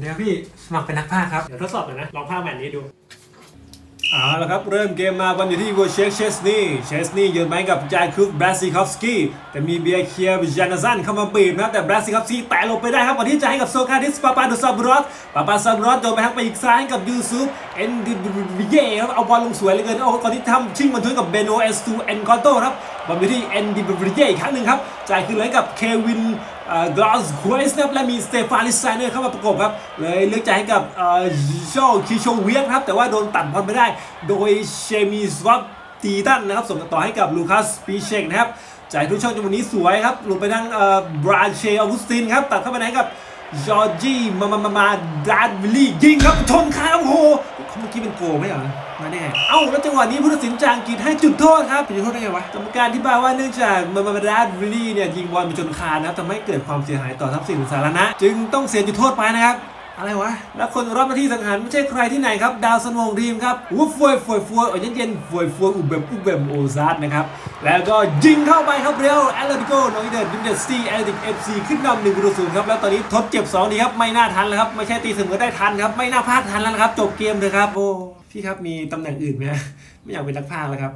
เดี๋ยวพี่สมัครเป็นนักพากย์ครับ เดี๋ยวทดสอบหน่อยนะ ลองภาคแมตช์นี้ดู เอาละครับ เริ่มเกมมาบอลอยู่ที่วัวเชคเชสนี่เชสนี่ยืนไปกับจายคุฟบราซิคอฟสกี้แต่มีเบียร์เคียร์จานาซันเข้ามาบีบนะครับแต่บราซิคอฟสกี้แตะหลบไปได้ครับก่อนที่จะให้กับโซคาติสปาปาดูซาบรอสปาปาซาบรอสโดนไปทักไปอีกซ้ายกับยูซุฟ เอ็นดิบิเย่ครับเอาบอลลงสวยเลือเกินเอาก่อนที่ทำชิงบอลทุนกับเบโนเอสตูเอ็นคอนโตครับบอลอยู่ที่เอ็นดิบิเย่อีกครั้งหนึ่งครับจ่ายคืนเลยกับเควินกลอสควสนะครับและมีสเตฟานิสไซเนอร์เข้ามาประกบครับเลยเลือกใจให้กับโชคิโชเวียครับแต่ว่าโดนตัดบอลไปได้ โดยเชมีสวับตีตันนะครับส่งต่อให้กับลูคัสปีเชกนะครับจ่ายทุกช่องจังหวะนี้สวยครับหลุดไปทางบราเชออกุสตินครับตัดเข้าไปไหนกับจอร์จีมามามามาดาร์วิลลี่ยิงครับชนคาโอ้โห เมื่อกี้เป็นโกลไม่เหรอมาได้ไงเอ้าแล้วจังหวะนี้ผู้ตัดสินจากอังกฤษให้จุดโทษครับจุดโทษได้ไงวะกรรมการที่บายว่าเนื่องจากมามามาดาร์วิลลี่เนี่ยยิงบอลไปชนคานนะครับทำให้เกิดความเสียหายต่อทรัพย์สินสาธารณะ จึงต้องเสียจุดโทษไปนะครับ อะไรวะ แล้วคนรับหน้าที่สังหารไม่ใช่ใครที่ไหนครับ ดาวสนวงทีมครับวูฟฟวยฟวยฟวยโอ้ยเย็นฟวยฟวยอุบเบมอุบเบมโอซาร์นะครับ แล้วก็ยิงเข้าไปครับเร็วแอตเลติโกน้อยเดินยูเนสตี้แอตเลติกเอฟซีขึ้นนำหนึ่งประตูศูนครับ แล้วตอนนี้ทดเจ็บ2ดีครับ ไม่น่าทันแล้วครับ ไม่ใช่ตีเสมอได้ทันครับ ไม่น่าพลาดทันแล้วครับ จบเกมเลยครับ โอ้ พี่ครับมีตำแหน่งอื่นไหมไม่อยากเป็นนักพากย์แล้วครับ